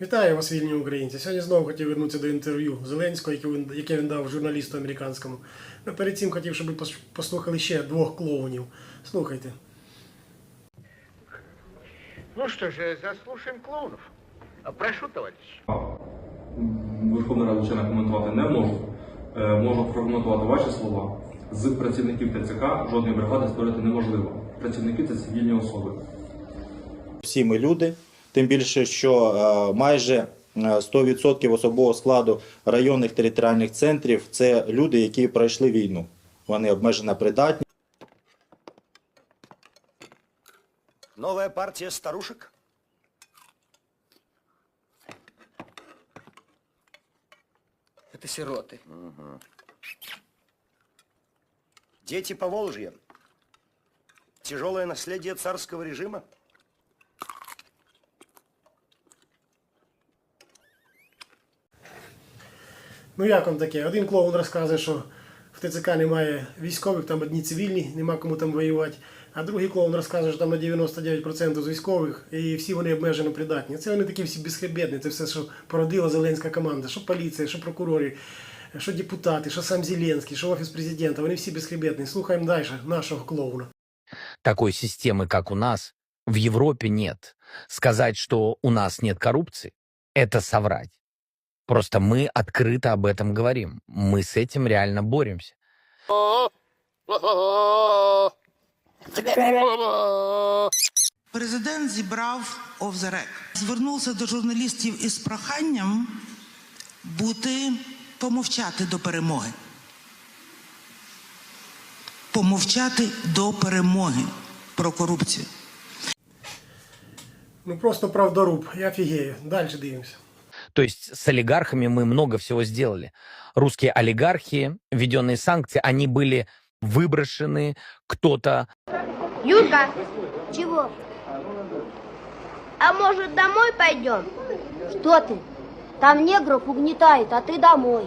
Вітаю вас, вільні українці. Сьогодні знову хотів вернутися до інтерв'ю Зеленського, яке він, яке він дав журналісту американському. Ну, перед цим хотів, щоб ви пос- послухали ще двох клоунів. Слухайте. Ну что же, заслушаем клоунов. А, Прошу, товарищ. Верховна Рада члена коментувати не можу. Е, Можу прокоментувати ваші слова. З працівників ТЦК жодної бригади створити неможливо. Працівники це цивільні особи. всі ми люди. Тим більше, що е, майже е, 100% особового складу районних територіальних центрів це люди, які пройшли війну. Вони обмежено придатні. Новая партия старушек? Это сироты. Дети по Волжье. Тяжелое наследие царского режима? Ну як вам таке? Один клоун розказує, що в ТЦК немає військових, там одні цивільні, нема кому там воювати. А другий клоун розказує, що там на 99% з військових і всі вони обмежено придатні. Це вони такі всі безхребетні. Це все, що породила зеленська команда, що поліція, що прокурори, що депутати, що сам Зеленський, що офіс президента. Вони всі безхребетні. Слухаємо далі нашого клоуна. Такой системы, как у нас, в Европе нет. Сказать, что у нас нет коррупции, это соврать. Просто мы открыто об этом говорим. Мы с этим реально боремся. Президент зібрав off the record. Звернувся до журналістів із проханням бути помовчати до перемоги. Помовчати до перемоги про корупцію. Ну просто правдоруб. Я офігею. Далі дивимося. То есть с олигархами мы много всего сделали. Русские олигархи, введенные санкции, они были выброшены, кто-то Юлька, чего? А может домой пойдем? Что ты? Там негров угнетает, а ты домой.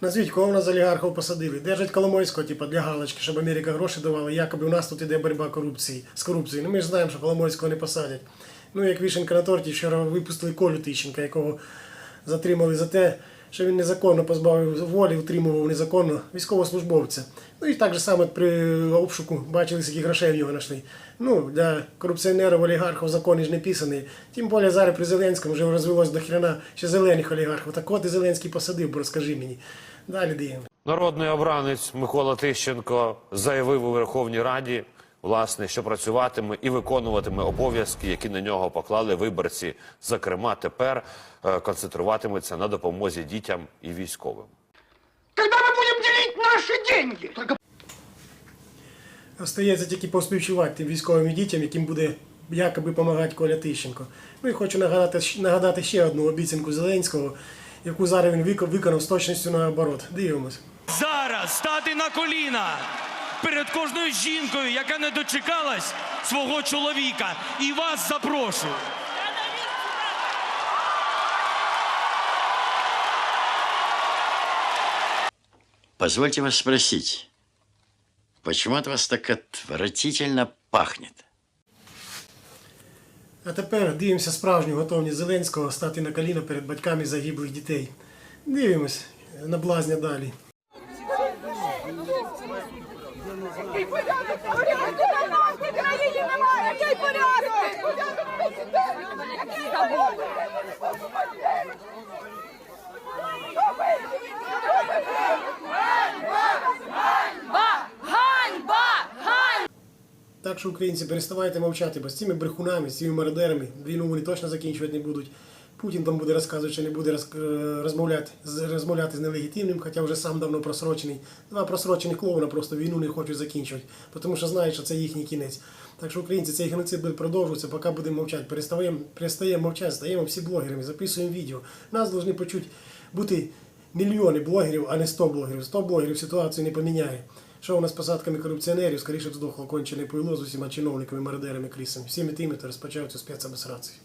Назвіть, кого в нас з олігархів посадили. Держать Коломойського, типу, для галочки, щоб Америка гроші давала. Якоби у нас тут іде боротьба корупції, з корупцією. Ну ми ж знаємо, що Коломойського не посадять. Ну, як вішенка на торті, вчора випустили Колю Тищенка, якого затримали за те, що він незаконно позбавив волі, утримував незаконно військовослужбовця. Ну і так же саме при обшуку бачили, скільки грошей в нього знайшли. Ну, для корупціонерів, олігархів закони ж не писані. Тим більше зараз при Зеленському вже розвелось до хрена ще зелених олігархів. Так от і Зеленський посадив, бо розкажи мені. Далі дивимося. Народний обранець Микола Тищенко заявив у Верховній Раді, власне, що працюватиме і виконуватиме обов'язки, які на нього поклали виборці. Зокрема, тепер е, концентруватиметься на допомозі дітям і військовим. Когда мы будем делить наши деньги? Остається тільки поспівчувати тим військовим дітям, яким буде якоби допомагати Коля Тищенко. Ну і хочу нагадати, нагадати ще одну обіцянку Зеленського, яку зараз він вик- виконав з точністю наоборот. Дивимось. зараз стати на коліна перед кожною жінкою, яка не дочекалась свого чоловіка. І вас запрошую. Позвольте вас спросить, почему от вас так отвратительно пахнет? А тепер дивимося справжню готовність Зеленського стати на коліна перед батьками загиблих дітей. Дивимось на блазня далі. Так що, українці, переставайте мовчати, бо з цими брехунами, з цими мародерами війну вони точно закінчувати не будуть. Путін там буде розказувати, що не буде е, розмовляти, розмовляти з нелегітимним, хоча вже сам давно просрочений. Два просрочених клоуна просто війну не хочуть закінчувати, тому що знають, що це їхній кінець. Так що, українці, цей геноцид буде продовжуватися, поки будемо мовчати. Перестаємо, перестаємо мовчати, стаємо всі блогерами, записуємо відео. Нас повинні почути бути мільйони блогерів, а не 100 блогерів. 100 блогерів ситуацію не поміняє. Що у нас з посадками корупціонерів, скоріше б здохло кончене пойло з усіма чиновниками, мародерами, крісами. Всіми тими, хто розпочав цю спецабесрацію.